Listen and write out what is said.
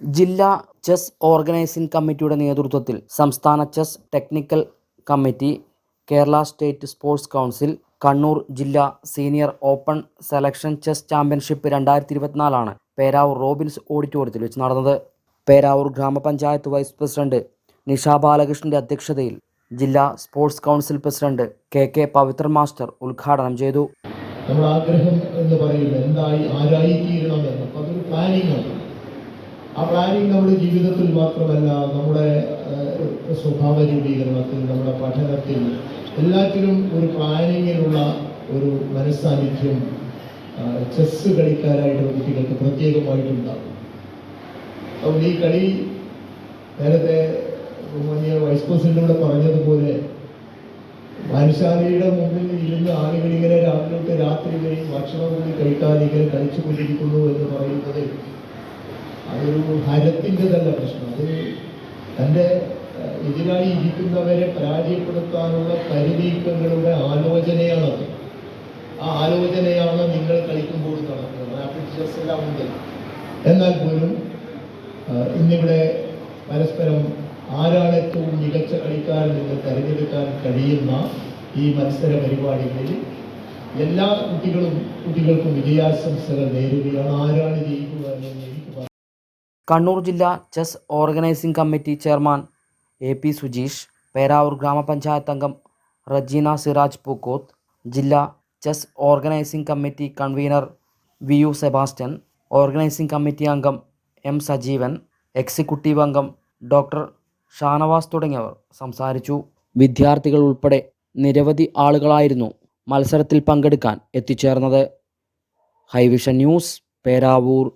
ജില്ലാ chess organising കമ്മിറ്റിയുടെ നേതൃത്വത്തിൽ സംസ്ഥാന chess technical committee Kerala state sports council Kannur ജില്ലാ senior open selection chess championship രണ്ടായിരത്തി ഇരുപത്തിനാലാണ് പേരാവൂർ റോബിൻസ് ഓഡിറ്റോറിയത്തിൽ വെച്ച് നടന്നത്. പേരാവൂർ ഗ്രാമപഞ്ചായത്ത് വൈസ് പ്രസിഡന്റ് നിഷ ബാലകൃഷ്ണന്റെ അധ്യക്ഷതയിൽ ജില്ലാ sports council president K K Pavithra master ഉദ്ഘാടനം ചെയ്തു. നമ്മുടെ ആഗ്രഹം എന്ന് പറയുന്നത് എന്തായി ആരായി തീരണം എന്ന്. അതൊരു പ്ലാനിങ് ആണ്. ആ പ്ലാനിങ് നമ്മുടെ ജീവിതത്തിൽ മാത്രമല്ല നമ്മുടെ സ്വഭാവ രൂപീകരണത്തിൽ നമ്മുടെ പഠനത്തിൽ എല്ലാത്തിലും ഒരു പ്ലാനിങ്ങിനുള്ള ഒരു മനസ്സാന്നിധ്യം ചെസ് കളിക്കാരായിട്ടുള്ള കുട്ടികൾക്ക് പ്രത്യേകമായിട്ടുണ്ടാകും. അപ്പോൾ ഈ കളി നേരത്തെ ബഹുമാനിയ വൈസ് പ്രസിഡന്റിലൂടെ പറഞ്ഞതുപോലെ വായനശാലയുടെ മുമ്പിൽ ഇരുന്ന് ആളുകൾ ഇങ്ങനെ രാവിലെ രാത്രി വരെയും ഭക്ഷണം കൂടി കഴിക്കാതെ ഇങ്ങനെ കൊണ്ടിരിക്കുന്നു എന്ന് പറയുന്നത് അതൊരു ഹരത്തിന്റെതല്ല പ്രശ്നം. അത് തന്റെ എതിരായി ഇരിക്കുന്നവരെ പരാജയപ്പെടുത്താനുള്ള ആലോചനയാണ് ആലോചനയാണത്. ആ ആലോചനയാണ് നിങ്ങൾ കളിക്കുമ്പോൾ നടക്കുന്നത്. ചെസ് എല്ലാം ഉണ്ട്. എന്നാൽ പോലും ഇന്നിവിടെ പരസ്പരം ആരാണ് ഏറ്റവും മികച്ച കളിക്കാരൻ എന്ന് തിരഞ്ഞെടുക്കാൻ കഴിയുന്ന ഈ മത്സര പരിപാടികളിൽ എല്ലാ കുട്ടികളും കുട്ടികൾക്കും വിജയാശംസകൾ നേരുകയാണ്. ആരാണ് ജയിക്കുക എന്ന് എനിക്ക് പറയാം കണ്ണൂർ ജില്ലാ chess organising committee chairman A P Sujeesh Peravoor grama panchayat അംഗം റജീന സിറാജ് പൂക്കോത്ത് ജില്ലാ chess organising committee convener V U Sebastian organising committee അംഗം എം സജീവൻ എക്സിക്യൂട്ടീവ് അംഗം ഡോക്ടർ ഷാനവാസ് തുടങ്ങിയവർ സംസാരിച്ചു. വിദ്യാർത്ഥികൾ ഉൾപ്പെടെ നിരവധി ആളുകളായിരുന്നു മത്സരത്തിൽ പങ്കെടുക്കാൻ എത്തിച്ചേർന്നത്. Hi vision news Peravoor.